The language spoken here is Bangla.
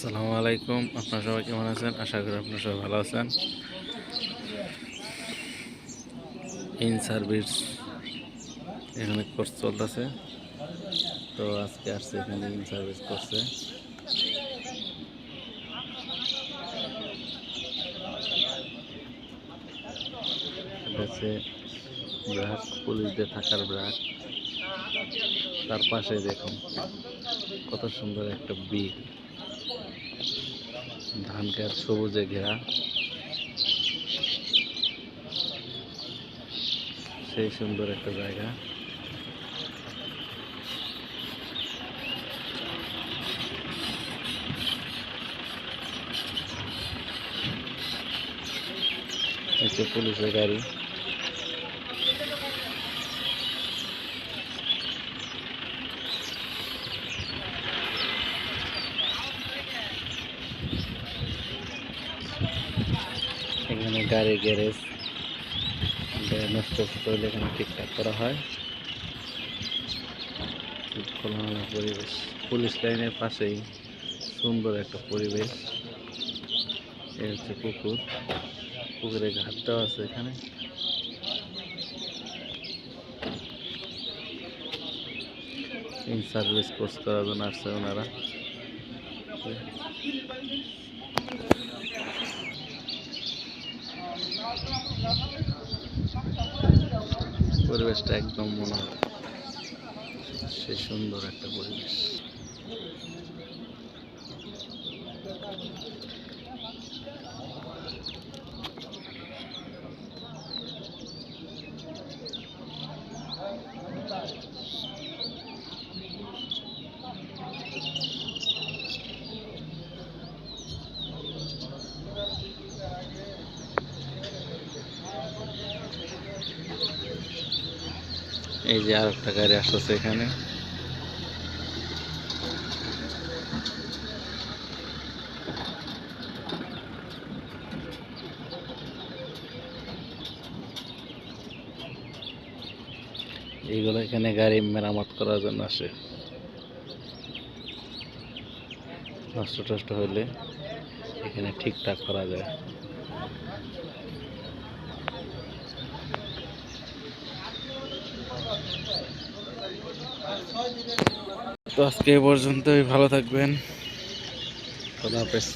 আসসালামু আলাইকুম। আপনারা সবাই কেমন আছেন? আশা করি আপনারা সবাই ভালো আছেন। ইন সার্ভিস এখানে কোর্স চলতেছে। তো আজকে আসছে এখানে ইন সার্ভিস করছে ব্রাক পুলিশদের থাকার ব্রাক তার পাশে দেখুন, কত সুন্দর একটা বিল। ধান গাছ সবুজে ঘেরা সেই সুন্দর একটা জায়গা হচ্ছে পুলিশের গাড়ি এখানে গাড়ি, গ্যারেজ নষ্ট করলে এখানে ঠিকঠাক করা হয়। খোলামেলা পরিবেশ। পুলিশ লাইনের পাশেই সুন্দর একটা পরিবেশ। এ হচ্ছে পুকুর। পুকুরে ঘাটটাও আছে এখানে। সার্ভিস কোর্স করার জন্য আসছে ওনারা। পরিবেশটা একদম মনে হয়। সে সুন্দর একটা পরিবেশ। এই যে আর একটা গাড়ি আসতেছে এখানে। এইগুলো এখানে গাড়ি মেরামত করার জন্য আসে। নষ্ট টষ্ট হলে এখানে ঠিকঠাক করা যায়। তো আজকে এ পর্যন্তই ভালো থাকবেন। খোদা হাফেজ।